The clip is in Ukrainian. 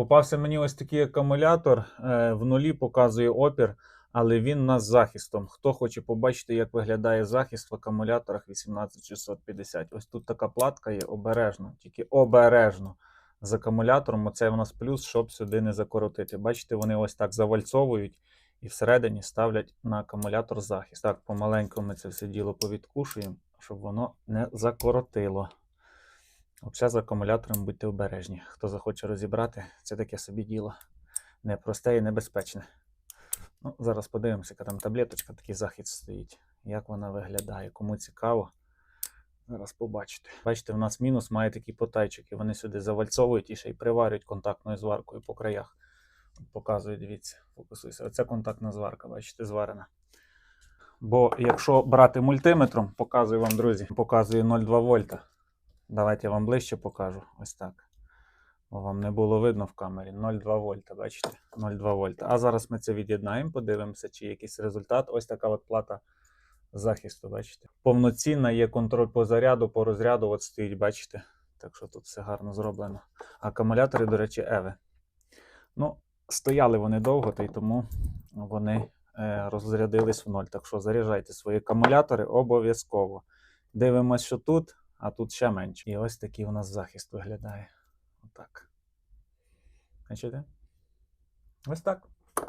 Попався мені ось такий акумулятор. е, В нулі показує опір, але він нас захистом. Хто хоче побачити, як виглядає захист в акумуляторах 18650. Ось тут така платка є обережно, тільки обережно. З акумулятором оце у нас плюс, щоб сюди не закоротити. Бачите, вони ось так завальцовують і всередині ставлять на акумулятор захист. Так, помаленьку ми це все діло повідкушуємо, щоб воно не закоротило. Взагалі з акумулятором будьте обережні. Хто захоче розібрати, це таке собі діло. Непросте і небезпечне. Ну, зараз подивимося, яка там таблеточка, такий захист стоїть. Як вона виглядає. Кому цікаво, зараз побачите. Бачите, в нас мінус має такі потайчики. Вони сюди завальцовують і ще й приварюють контактною зваркою по краях. Показую, дивіться, фокусуйся. Оце контактна зварка, бачите, зварена. Бо якщо брати мультиметром, показую вам, друзі, показує 0,2 вольта. Давайте я вам ближче покажу. Ось так. Вам не було видно в камері. 0,2 вольта, бачите? 0,2 вольта. А зараз ми це від'єднаємо, подивимося, чи якийсь результат. Ось така от плата захисту, бачите? Повноцінна є контроль по заряду, по розряду. От стоїть, бачите? Так що тут все гарно зроблено. Акумулятори, до речі, Еви. Ну, стояли вони довго, та й тому вони е, розрядились в ноль. Так що заряджайте свої акумулятори обов'язково. Дивимось, що тут, а тут ще менше. І ось такий у нас захист виглядає. Отак. Бачите? Ось так.